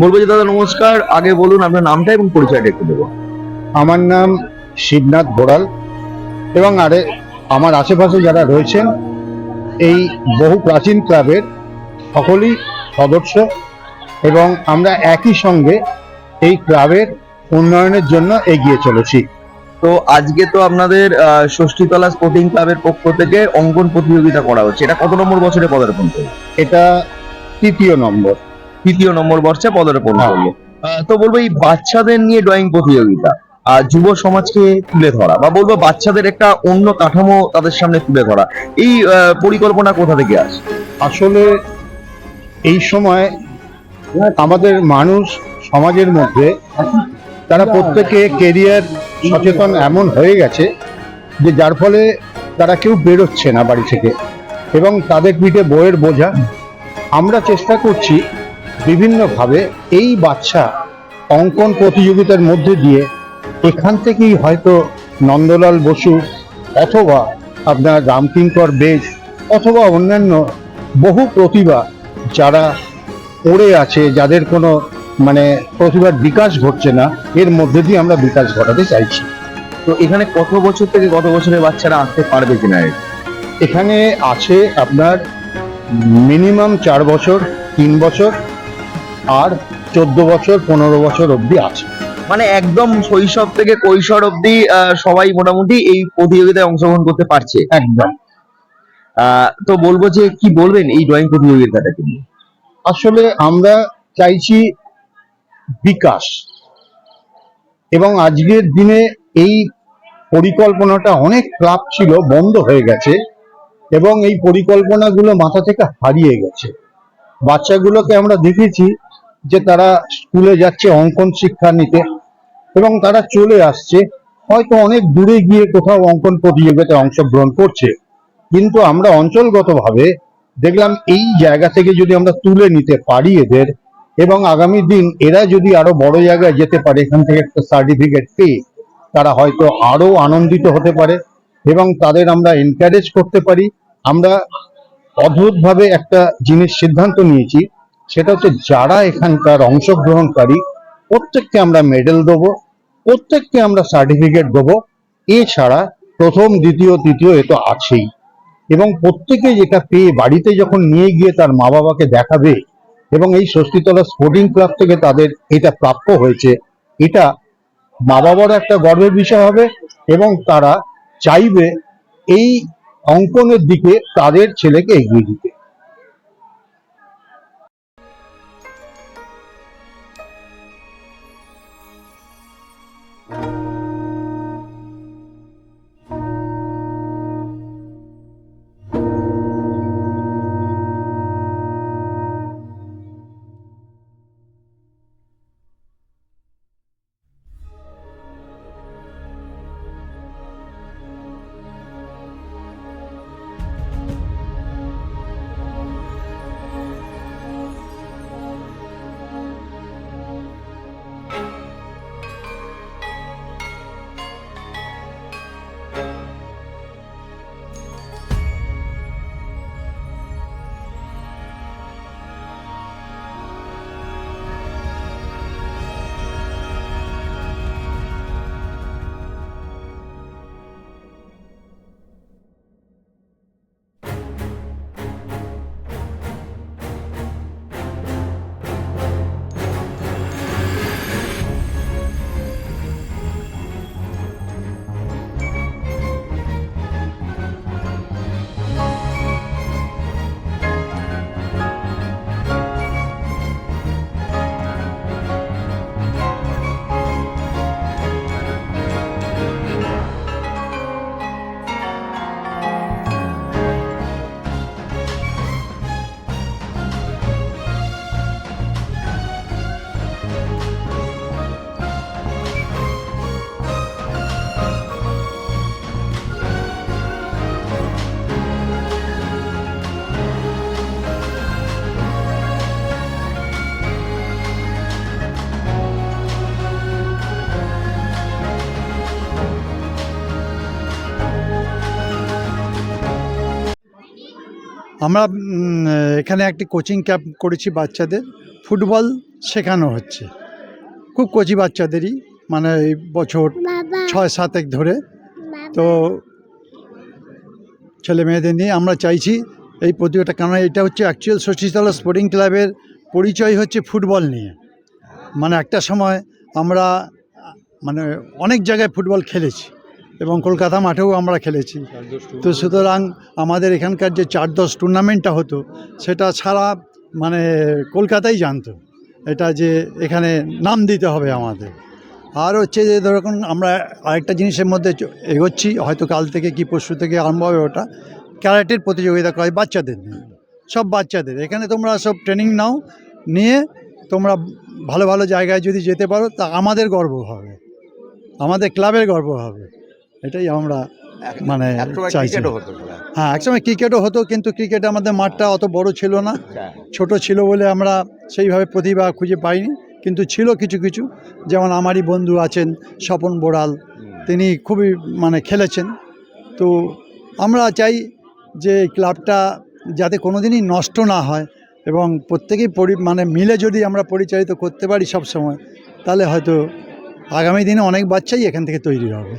বলব যে দাদা নমস্কার। আগে বলুন আপনার নামটা এবং পরিচয়টা একটু দেবো। আমার নাম শিবনাথ বোড়াল এবং আরে আমার আশেপাশে যারা রয়েছেন এই বহু প্রাচীন ক্লাবের সকলেই সদস্য এবং আমরা একই সঙ্গে এই ক্লাবের উন্নয়নের জন্য এগিয়ে চলেছি। তো আজকে তো আপনাদের ষষ্ঠীতলা স্পোর্টিং ক্লাবের পক্ষ থেকে অঙ্কন প্রতিযোগিতা করা হচ্ছে। এটা কত নম্বর বছরে পদার্পণ করল এটা তৃতীয় নম্বর। তৃতীয় নম্বর বর্ষে পদার্পণ হ্যাঁ। করল। তো বলব এই বাচ্চাদের নিয়ে ড্রয়িং প্রতিযোগিতা আর যুব সমাজকে তুলে ধরা বা বলব বাচ্চাদের একটা অন্য কাঠামো তাদের সামনে তুলে ধরা এই পরিকল্পনা কোথা থেকে আসে? আসলে এই সময় আমাদের মানুষ সমাজের মধ্যে তারা প্রত্যেকে কেরিয়ার সচেতন এমন হয়ে গেছে যে যার ফলে তারা কেউ বেরোচ্ছে না বাড়ি থেকে এবং তাদের পিঠে বইয়ের বোঝা আমরা চেষ্টা করছি বিভিন্নভাবে এই বাচ্চা অঙ্কন প্রতিযোগিতার মধ্যে দিয়ে এখান থেকেই হয়তো নন্দলাল বসু অথবা আপনার রামকিঙ্কর বেশ অথবা অন্যান্য বহু প্রতিভা যারা পড়ে আছে যাদের কোনো মানে প্রতিভার বিকাশ ঘটছে না এর মধ্যে দিয়ে আমরা বিকাশ ঘটাতে চাইছি তো এখানে কত বছর থেকে কত বছরের বাচ্চারা আসতে পারবে কিনা? এখানে আছে আপনার মিনিমাম চার বছর তিন বছর আর চোদ্দ বছর পনেরো বছর অবধি আছে। মানে একদম শৈশব থেকে কৈশোর অব্দি সবাই মোটামুটি এই প্রতিযোগিতায় অংশগ্রহণ করতে পারছে। একদম। তো বলব যে কি বলবেন এই ড্রয়িং প্রতিযোগিতাটাকে নিয়ে? আসলে আমরা চাইছি বিকাশ। এবং আজকের দিনে এই পরিকল্পনাটা অনেক ক্লাব ছিল বন্ধ হয়ে গেছে। এবং এই পরিকল্পনাগুলো মাথা থেকে হারিয়ে গেছে। বাচ্চাগুলোকে আমরা দেখেছি যে তারা স্কুলে যাচ্ছে অঙ্কন শিক্ষা নিতে এবং তারা চলে আসছে। হয়তো অনেক দূরে গিয়ে কোথাও অঙ্কন প্রতিযোগিতায় অংশগ্রহণ করছে। কিন্তু আমরা অঞ্চলগতভাবে দেখলাম এই জায়গা থেকে যদি আমরা তুলে নিতে পারি এদের এবং আগামী দিন এরা যদি আরও বড় জায়গায় যেতে পারে, এখান থেকে একটা সার্টিফিকেট পেয়ে তারা হয়তো আরও আনন্দিত হতে পারে এবং তাদের আমরা এনকারেজ করতে পারি। আমরা অদ্ভুতভাবে একটা জিনিস সিদ্ধান্ত নিয়েছি, সেটা হচ্ছে যারা এখানকার অংশগ্রহণকারী, প্রত্যেককে আমরা মেডেল দেবো, প্রত্যেককে আমরা সার্টিফিকেট দেবো, এছাড়া প্রথম, দ্বিতীয়, তৃতীয় এ তো আছেই। এবং প্রত্যেকে যেটা পেয়ে বাড়িতে যখন নিয়ে গিয়ে তার মা বাবাকে দেখাবে, এবং এই ষষ্ঠীতলা স্পোর্টিং ক্লাব থেকে তাদের এটা প্রাপ্য হয়েছে, এটা মা বাবারও একটা গর্বের বিষয় হবে, এবং তারা চাইবে এই অঙ্কনের দিকে তাদের ছেলেকে এগিয়ে দিতে। আমরা এখানে একটি কোচিং ক্যাম্প করেছি বাচ্চাদের। ফুটবল শেখানো হচ্ছে। খুব কচি বাচ্চাদেরই মানে এই বছর ছয় সাতেক ধরে। তো ছেলে মেয়েদের নিয়ে আমরা চাইছি এই প্রতিযোগিতা। কারণ এটা হচ্ছে অ্যাকচুয়াল শশীতলা স্পোর্টিং ক্লাবের পরিচয় হচ্ছে ফুটবল নিয়ে। মানে একটা সময় আমরা মানে অনেক জায়গায় ফুটবল খেলেছি। এবং কলকাতা মাঠেও আমরা খেলেছি। তো সুতরাং আমাদের এখানকার যে চার দশ টুর্নামেন্টটা হতো, সেটা সারা মানে কলকাতাই জানতো। এটা যে এখানে নাম দিতে হবে আমাদের। আর হচ্ছে যে ধরুন আমরা আরেকটা জিনিসের মধ্যে এগোচ্ছি, হয়তো কাল থেকে কি পরশু থেকে আরম্ভ হবে ওটা, ক্যারাটের প্রতিযোগিতা করা হয় বাচ্চাদের নিয়ে। সব বাচ্চাদের। এখানে তোমরা সব ট্রেনিং নাও, নিয়ে তোমরা ভালো ভালো জায়গায় যদি যেতে পারো, তা আমাদের গর্ব হবে। আমাদের ক্লাবের গর্ব হবে। এটাই আমরা মানে চাইছি। হ্যাঁ একসময় ক্রিকেটও হতো কিন্তু ক্রিকেটে আমাদের মাঠটা অত বড় ছিল না। ছোট ছিল বলে আমরা সেইভাবে প্রতিভা খুঁজে পাইনি কিন্তু ছিল কিছু কিছু। যেমন আমারই বন্ধু আছেন স্বপন বোড়াল তিনি খুবই মানে খেলেছেন। তো আমরা চাই যে ক্লাবটা যাতে কোনো দিনই নষ্ট না হয় এবং প্রত্যেকেই পরি মানে মিলে যদি আমরা পরিচালিত করতে পারি সব সময় তাহলে হয়তো আগামী দিনে অনেক বাচ্চাই এখান থেকে তৈরি হবে।